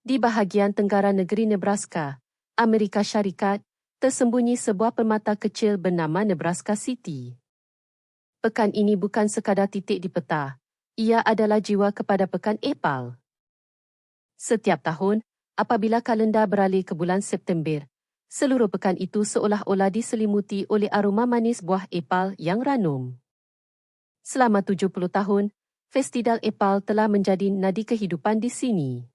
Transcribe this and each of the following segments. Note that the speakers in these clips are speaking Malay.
Di bahagian tenggara negeri Nebraska, Amerika Syarikat, tersembunyi sebuah permata kecil bernama Nebraska City. Pekan ini bukan sekadar titik di peta, ia adalah jiwa kepada pekan Epal. Setiap tahun, apabila kalendar beralih ke bulan September, seluruh pekan itu seolah-olah diselimuti oleh aroma manis buah epal yang ranum. Selama 70 tahun, Festival Epal telah menjadi nadi kehidupan di sini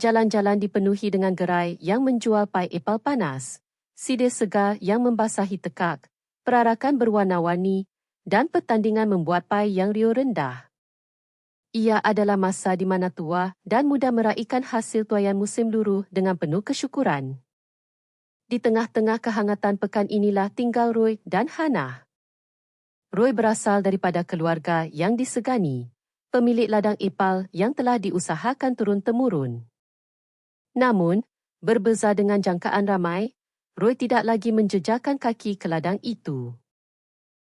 jalan-jalan dipenuhi dengan gerai yang menjual pai epal panas, sidir segar yang membasahi tekak, perarakan berwarna-warni dan pertandingan membuat pai yang riuh rendah. Ia adalah masa di mana tua dan muda meraihkan hasil tuayan musim luruh dengan penuh kesyukuran. Di tengah-tengah kehangatan pekan inilah tinggal Roy dan Hannah. Roy berasal daripada keluarga yang disegani, pemilik ladang epal yang telah diusahakan turun-temurun. Namun, berbeza dengan jangkaan ramai, Roy tidak lagi menjejakkan kaki ke ladang itu.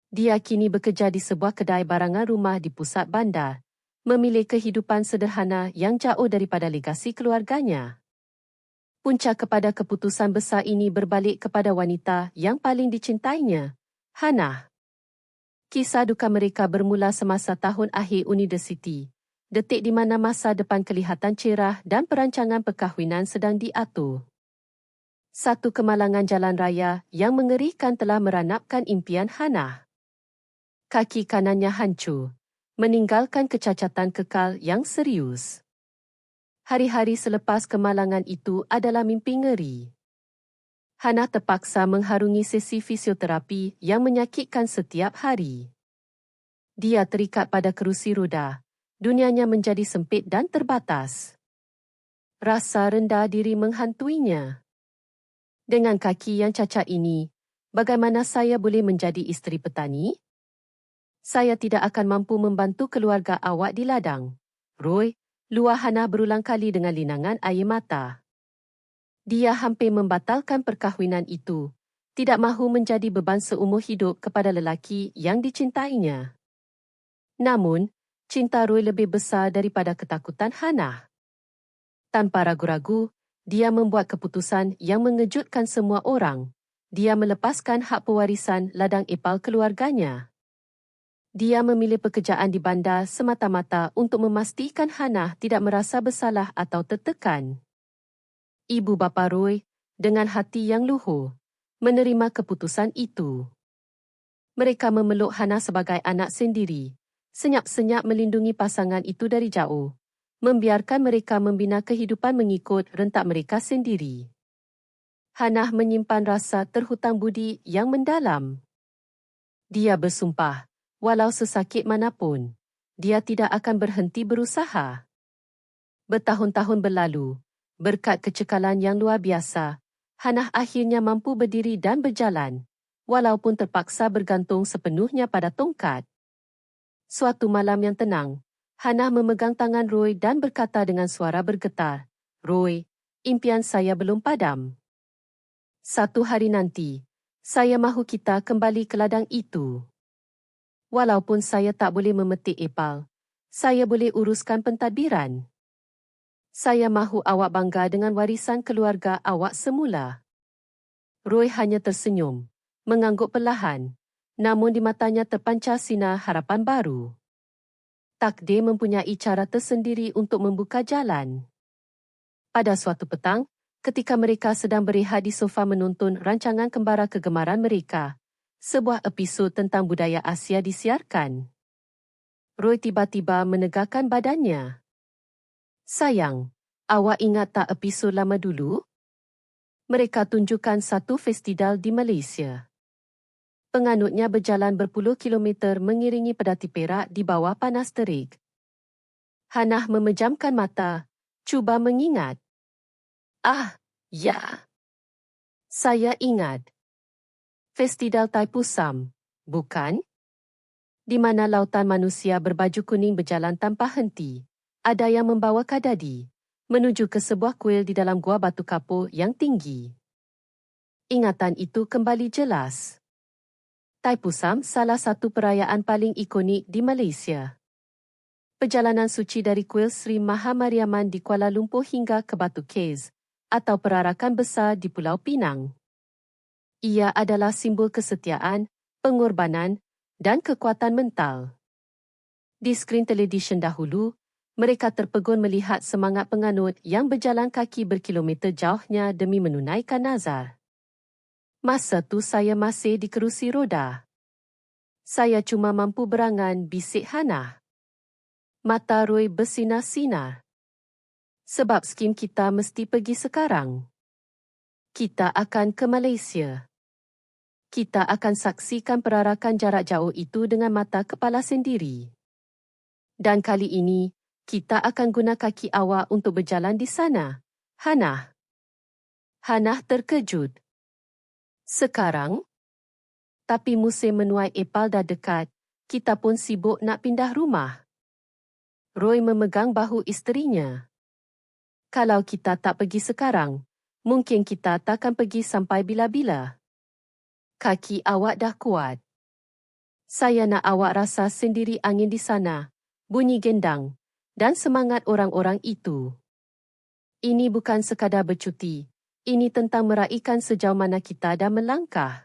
Dia kini bekerja di sebuah kedai barangan rumah di pusat bandar, memilih kehidupan sederhana yang jauh daripada legasi keluarganya. Puncak kepada keputusan besar ini berbalik kepada wanita yang paling dicintainya, Hannah. Kisah duka mereka bermula semasa tahun akhir universiti, detik di mana masa depan kelihatan cerah dan perancangan perkahwinan sedang diatur. Satu kemalangan jalan raya yang mengerikan telah meranapkan impian Hannah. Kaki kanannya hancur, meninggalkan kecacatan kekal yang serius. Hari-hari selepas kemalangan itu adalah mimpi ngeri. Hannah terpaksa mengharungi sesi fisioterapi yang menyakitkan setiap hari. Dia terikat pada kerusi roda, dunianya menjadi sempit dan terbatas. Rasa rendah diri menghantuinya. Dengan kaki yang cacat ini, bagaimana saya boleh menjadi isteri petani? Saya tidak akan mampu membantu keluarga awak di ladang. Roy, luah Hana berulang kali dengan linangan air mata. Dia hampir membatalkan perkahwinan itu, tidak mahu menjadi beban seumur hidup kepada lelaki yang dicintainya. Namun, cinta Roy lebih besar daripada ketakutan Hannah. Tanpa ragu-ragu, dia membuat keputusan yang mengejutkan semua orang. Dia melepaskan hak pewarisan ladang epal keluarganya. Dia memilih pekerjaan di bandar semata-mata untuk memastikan Hannah tidak merasa bersalah atau tertekan. Ibu bapa Roy, dengan hati yang luhur, menerima keputusan itu. Mereka memeluk Hannah sebagai anak sendiri senyap-senyap melindungi pasangan itu dari jauh, membiarkan mereka membina kehidupan mengikut rentak mereka sendiri. Hanah menyimpan rasa terhutang budi yang mendalam. Dia bersumpah, walau sesakit manapun, dia tidak akan berhenti berusaha. Bertahun-tahun berlalu, berkat kecekalan yang luar biasa, Hanah akhirnya mampu berdiri dan berjalan, walaupun terpaksa bergantung sepenuhnya pada tongkat. Suatu malam yang tenang, Hannah memegang tangan Roy dan berkata dengan suara bergetar, Roy, impian saya belum padam. Satu hari nanti, saya mahu kita kembali ke ladang itu. Walaupun saya tak boleh memetik epal, saya boleh uruskan pentadbiran. Saya mahu awak bangga dengan warisan keluarga awak semula. Roy hanya tersenyum, mengangguk perlahan namun di matanya terpancar sinar harapan baru. Takdir mempunyai cara tersendiri untuk membuka jalan. Pada suatu petang, ketika mereka sedang berehat di sofa menonton rancangan kembara kegemaran mereka, sebuah episod tentang budaya Asia disiarkan. Roy tiba-tiba menegakkan badannya. Sayang, awak ingat tak episod lama dulu? Mereka tunjukkan satu festival di Malaysia penganutnya berjalan berpuluh kilometer mengiringi pedati perak di bawah panas terik. Hanah memejamkan mata, cuba mengingat. Ah, ya. Saya ingat. Festival Taipusam, bukan? Di mana lautan manusia berbaju kuning berjalan tanpa henti. Ada yang membawa kadadi menuju ke sebuah kuil di dalam gua batu kapur yang tinggi. Ingatan itu kembali jelas. Taipusam salah satu perayaan paling ikonik di Malaysia. perjalanan suci dari kuil Sri Mahamariaman di Kuala Lumpur hingga ke Batu Caves atau perarakan besar di Pulau Pinang. Ia adalah simbol kesetiaan, pengorbanan dan kekuatan mental. Di skrin televisyen dahulu, mereka terpegun melihat semangat penganut yang berjalan kaki berkilometer jauhnya demi menunaikan nazar. Masa tu saya masih di kerusi roda. Saya cuma mampu berangan bisik Hana. Mata Roy bersinar-sinar. Sebab skim kita mesti pergi sekarang. Kita akan ke Malaysia. Kita akan saksikan perarakan jarak jauh itu dengan mata kepala sendiri. Dan kali ini, kita akan guna kaki awak untuk berjalan di sana. Hana. Hana terkejut. Sekarang? Tapi musim menuai epal dah dekat, kita pun sibuk nak pindah rumah. Roy memegang bahu isterinya. Kalau kita tak pergi sekarang, mungkin kita takkan pergi sampai bila-bila. Kaki awak dah kuat. Saya nak awak rasa sendiri angin di sana, bunyi gendang, dan semangat orang-orang itu. Ini bukan sekadar bercuti, ini tentang meraihkan sejauh mana kita dah melangkah.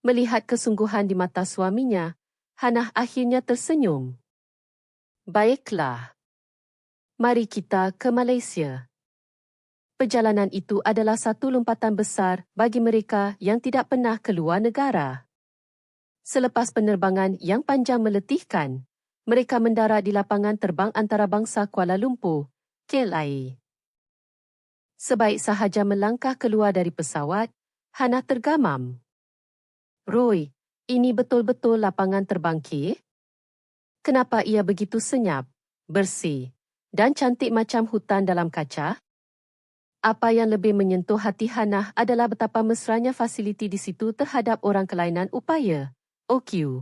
Melihat kesungguhan di mata suaminya, Hanah akhirnya tersenyum. Baiklah. Mari kita ke Malaysia. Perjalanan itu adalah satu lompatan besar bagi mereka yang tidak pernah keluar negara. Selepas penerbangan yang panjang meletihkan, mereka mendarat di lapangan terbang antarabangsa Kuala Lumpur, KLIA. Sebaik sahaja melangkah keluar dari pesawat, Hana tergamam. Roy, ini betul-betul lapangan terbang K? Kenapa ia begitu senyap, bersih dan cantik macam hutan dalam kaca? Apa yang lebih menyentuh hati Hana adalah betapa mesranya fasiliti di situ terhadap orang kelainan upaya, OQ.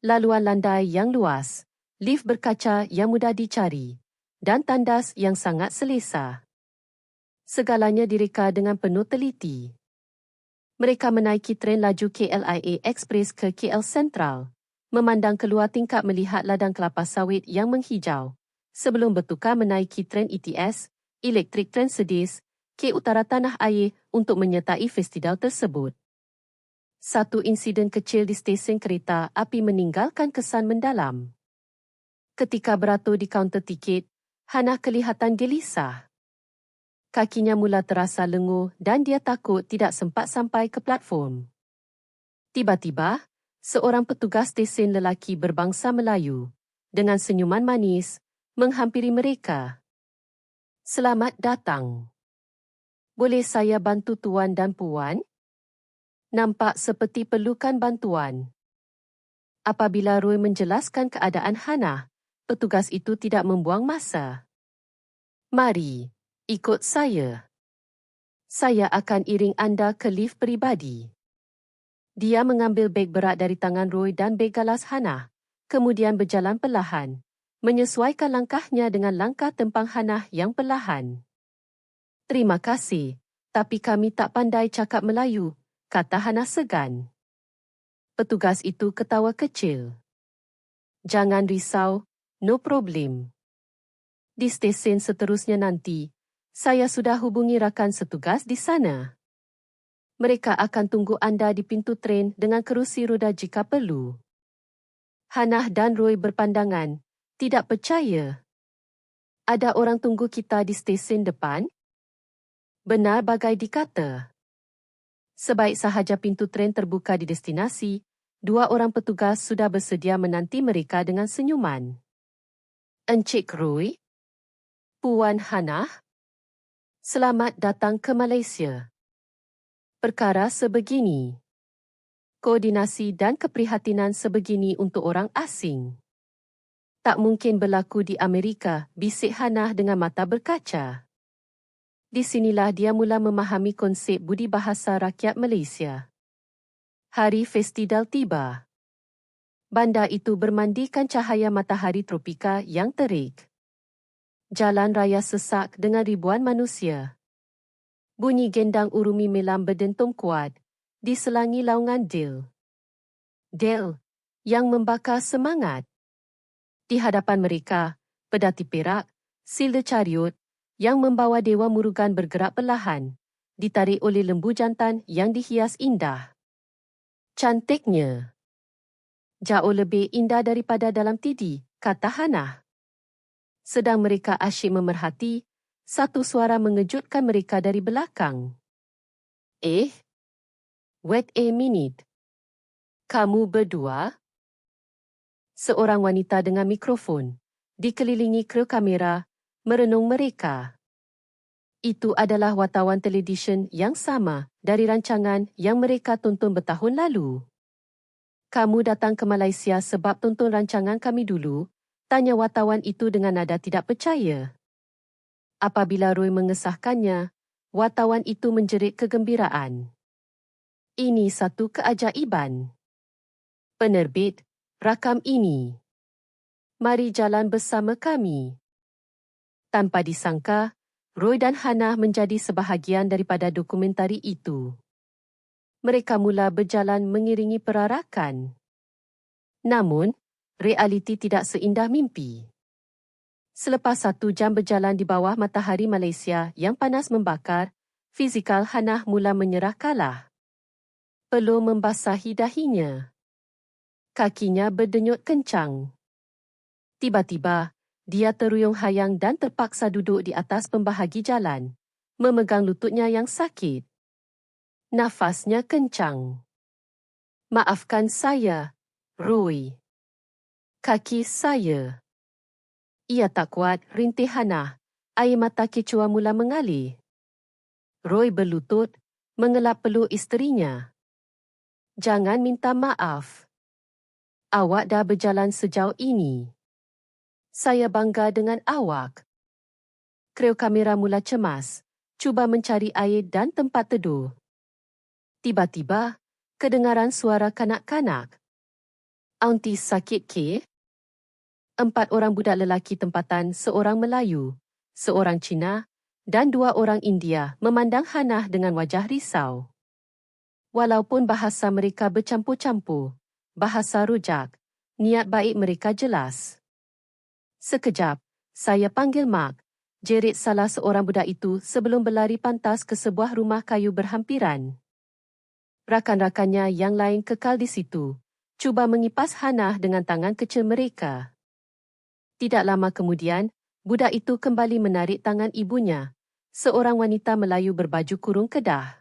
Laluan landai yang luas, lift berkaca yang mudah dicari, dan tandas yang sangat selesa segalanya direka dengan penuh teliti. Mereka menaiki tren laju KLIA Express ke KL Central, memandang keluar tingkap melihat ladang kelapa sawit yang menghijau, sebelum bertukar menaiki tren ETS, Electric Train Sedis, ke utara tanah air untuk menyertai festival tersebut. Satu insiden kecil di stesen kereta api meninggalkan kesan mendalam. Ketika beratur di kaunter tiket, Hana kelihatan gelisah kakinya mula terasa lenguh dan dia takut tidak sempat sampai ke platform. Tiba-tiba, seorang petugas stesen lelaki berbangsa Melayu dengan senyuman manis menghampiri mereka. Selamat datang. Boleh saya bantu tuan dan puan? Nampak seperti perlukan bantuan. Apabila Roy menjelaskan keadaan Hana, petugas itu tidak membuang masa. Mari, Ikut saya. Saya akan iring anda ke lift peribadi. Dia mengambil beg berat dari tangan Roy dan beg galas Hana, kemudian berjalan perlahan, menyesuaikan langkahnya dengan langkah tempang Hana yang perlahan. Terima kasih, tapi kami tak pandai cakap Melayu, kata Hana segan. Petugas itu ketawa kecil. Jangan risau, no problem. Di stesen seterusnya nanti, saya sudah hubungi rakan setugas di sana. Mereka akan tunggu anda di pintu tren dengan kerusi roda jika perlu. Hanah dan Roy berpandangan, tidak percaya. Ada orang tunggu kita di stesen depan? Benar bagai dikata. Sebaik sahaja pintu tren terbuka di destinasi, dua orang petugas sudah bersedia menanti mereka dengan senyuman. Encik Roy? Puan Hanah? Selamat datang ke Malaysia. Perkara sebegini. Koordinasi dan keprihatinan sebegini untuk orang asing. Tak mungkin berlaku di Amerika, bisik Hanah dengan mata berkaca. Di sinilah dia mula memahami konsep budi bahasa rakyat Malaysia. Hari festival tiba. Bandar itu bermandikan cahaya matahari tropika yang terik jalan raya sesak dengan ribuan manusia. Bunyi gendang urumi melam berdentum kuat di selangi laungan Dil. Dil yang membakar semangat. Di hadapan mereka, pedati perak, silda chariot, yang membawa Dewa Murugan bergerak perlahan, ditarik oleh lembu jantan yang dihias indah. Cantiknya. Jauh lebih indah daripada dalam tidi, kata Hana. Sedang mereka asyik memerhati, satu suara mengejutkan mereka dari belakang. Eh? Wait a minute. Kamu berdua? Seorang wanita dengan mikrofon, dikelilingi kru kamera, merenung mereka. Itu adalah wartawan televisyen yang sama dari rancangan yang mereka tonton bertahun lalu. Kamu datang ke Malaysia sebab tonton rancangan kami dulu, tanya wartawan itu dengan nada tidak percaya. Apabila Roy mengesahkannya, wartawan itu menjerit kegembiraan. Ini satu keajaiban. Penerbit, rakam ini. Mari jalan bersama kami. Tanpa disangka, Roy dan Hannah menjadi sebahagian daripada dokumentari itu. Mereka mula berjalan mengiringi perarakan. Namun, realiti tidak seindah mimpi. Selepas satu jam berjalan di bawah matahari Malaysia yang panas membakar, fizikal Hannah mula menyerah kalah. Perlu membasahi dahinya. Kakinya berdenyut kencang. Tiba-tiba, dia teruyung hayang dan terpaksa duduk di atas pembahagi jalan, memegang lututnya yang sakit. Nafasnya kencang. Maafkan saya, Roy. Kaki saya. Ia tak kuat, rintih Hana. Air mata kecua mula mengalir. Roy berlutut, mengelap peluk isterinya. Jangan minta maaf. Awak dah berjalan sejauh ini. Saya bangga dengan awak. Kreu kamera mula cemas, cuba mencari air dan tempat teduh. Tiba-tiba, kedengaran suara kanak-kanak. Aunty sakit ke? Empat orang budak lelaki tempatan, seorang Melayu, seorang Cina dan dua orang India memandang Hannah dengan wajah risau. Walaupun bahasa mereka bercampur-campur, bahasa rujak, niat baik mereka jelas. Sekejap, saya panggil Mark, jerit salah seorang budak itu sebelum berlari pantas ke sebuah rumah kayu berhampiran. Rakan-rakannya yang lain kekal di situ, cuba mengipas Hana dengan tangan kecil mereka. Tidak lama kemudian, budak itu kembali menarik tangan ibunya, seorang wanita Melayu berbaju kurung kedah.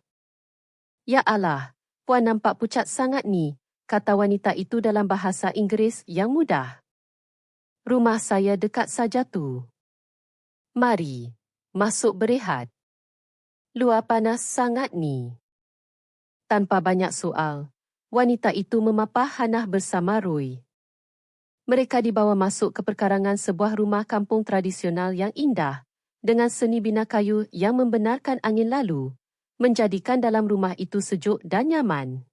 Ya Allah, puan nampak pucat sangat ni, kata wanita itu dalam bahasa Inggeris yang mudah. Rumah saya dekat saja tu. Mari, masuk berehat. Luar panas sangat ni. Tanpa banyak soal, wanita itu memapah Hanah bersama Roy. Mereka dibawa masuk ke perkarangan sebuah rumah kampung tradisional yang indah dengan seni bina kayu yang membenarkan angin lalu, menjadikan dalam rumah itu sejuk dan nyaman.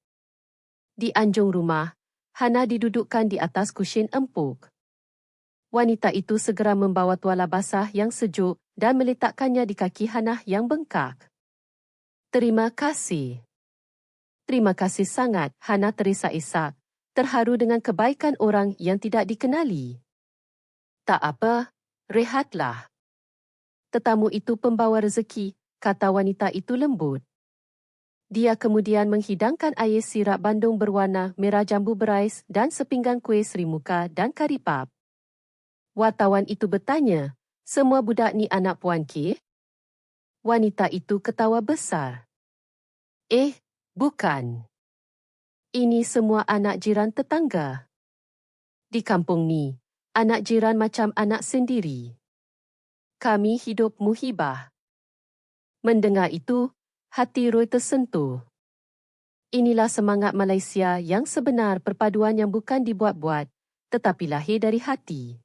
Di anjung rumah, Hana didudukkan di atas kushin empuk wanita itu segera membawa tuala basah yang sejuk dan meletakkannya di kaki Hanah yang bengkak. Terima kasih. Terima kasih sangat, Hana terisak-isak, terharu dengan kebaikan orang yang tidak dikenali. Tak apa, rehatlah. Tetamu itu pembawa rezeki, kata wanita itu lembut. Dia kemudian menghidangkan air sirap bandung berwarna merah jambu berais dan sepinggan kuih serimuka dan karipap. Wartawan itu bertanya, semua budak ni anak Puan K? Wanita itu ketawa besar. Eh, bukan. Ini semua anak jiran tetangga. Di kampung ni, anak jiran macam anak sendiri. Kami hidup muhibah. Mendengar itu, hati Roy tersentuh. Inilah semangat Malaysia yang sebenar perpaduan yang bukan dibuat-buat, tetapi lahir dari hati.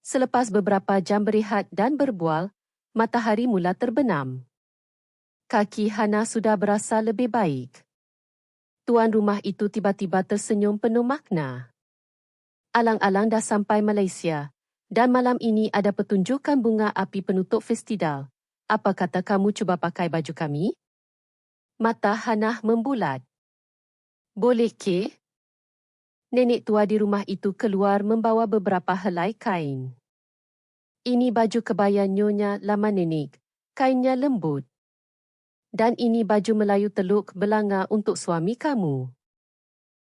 Selepas beberapa jam berehat dan berbual, matahari mula terbenam. Kaki Hana sudah berasa lebih baik. Tuan rumah itu tiba-tiba tersenyum penuh makna. Alang-alang dah sampai Malaysia dan malam ini ada pertunjukan bunga api penutup festival. Apa kata kamu cuba pakai baju kami? Mata Hana membulat. Boleh ke? Nenek tua di rumah itu keluar membawa beberapa helai kain. Ini baju kebaya nyonya lama nenek. Kainnya lembut. Dan ini baju Melayu teluk belanga untuk suami kamu.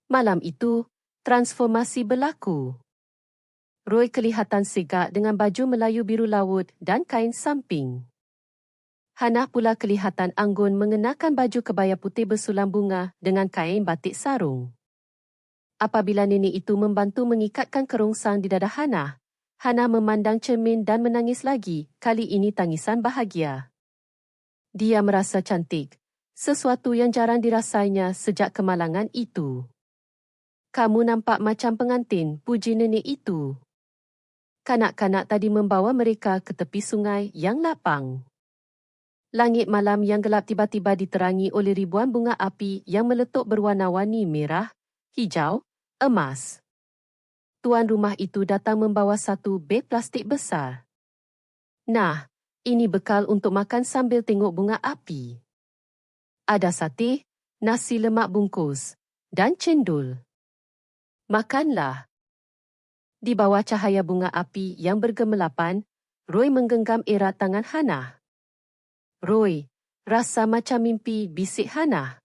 Malam itu, transformasi berlaku. Roy kelihatan segak dengan baju Melayu biru laut dan kain samping. Hana pula kelihatan anggun mengenakan baju kebaya putih bersulam bunga dengan kain batik sarung. Apabila nenek itu membantu mengikatkan kerongsang di dada Hana, Hana memandang cermin dan menangis lagi, kali ini tangisan bahagia. Dia merasa cantik, sesuatu yang jarang dirasainya sejak kemalangan itu. Kamu nampak macam pengantin, puji nenek itu. Kanak-kanak tadi membawa mereka ke tepi sungai yang lapang. Langit malam yang gelap tiba-tiba diterangi oleh ribuan bunga api yang meletup berwarna-warni merah, hijau, emas. Tuan rumah itu datang membawa satu beg plastik besar. Nah, ini bekal untuk makan sambil tengok bunga api. Ada sate, nasi lemak bungkus, dan cendol. Makanlah. Di bawah cahaya bunga api yang bergemelapan, Roy menggenggam erat tangan Hana. Roy, rasa macam mimpi bisik Hana.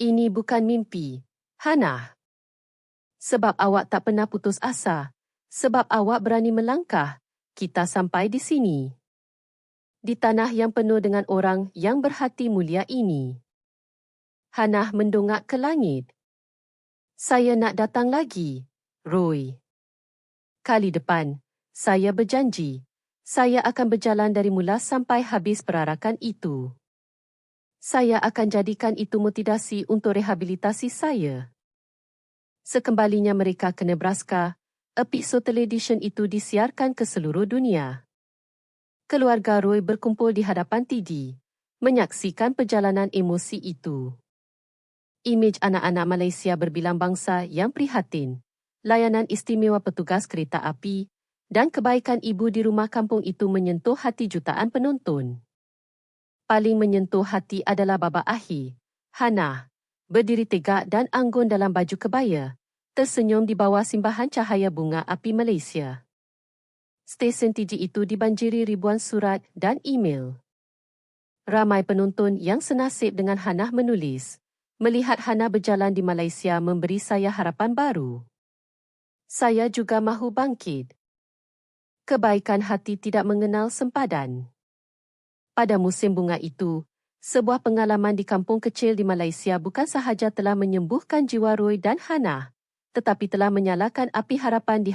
Ini bukan mimpi, Hana sebab awak tak pernah putus asa, sebab awak berani melangkah, kita sampai di sini. Di tanah yang penuh dengan orang yang berhati mulia ini. Hanah mendongak ke langit. Saya nak datang lagi, Roy. Kali depan, saya berjanji, saya akan berjalan dari mula sampai habis perarakan itu. Saya akan jadikan itu motivasi untuk rehabilitasi saya. Sekembalinya mereka ke Nebraska, episod televisyen itu disiarkan ke seluruh dunia. Keluarga Roy berkumpul di hadapan TD, menyaksikan perjalanan emosi itu. Imej anak-anak Malaysia berbilang bangsa yang prihatin, layanan istimewa petugas kereta api, dan kebaikan ibu di rumah kampung itu menyentuh hati jutaan penonton. Paling menyentuh hati adalah Baba Ahi, Hana, berdiri tegak dan anggun dalam baju kebaya, tersenyum di bawah simbahan cahaya bunga api Malaysia. Stesen TG itu dibanjiri ribuan surat dan email. Ramai penonton yang senasib dengan Hana menulis, melihat Hana berjalan di Malaysia memberi saya harapan baru. Saya juga mahu bangkit. Kebaikan hati tidak mengenal sempadan. Pada musim bunga itu, sebuah pengalaman di kampung kecil di Malaysia bukan sahaja telah menyembuhkan jiwa Roy dan Hana, tetapi telah menyalakan api harapan di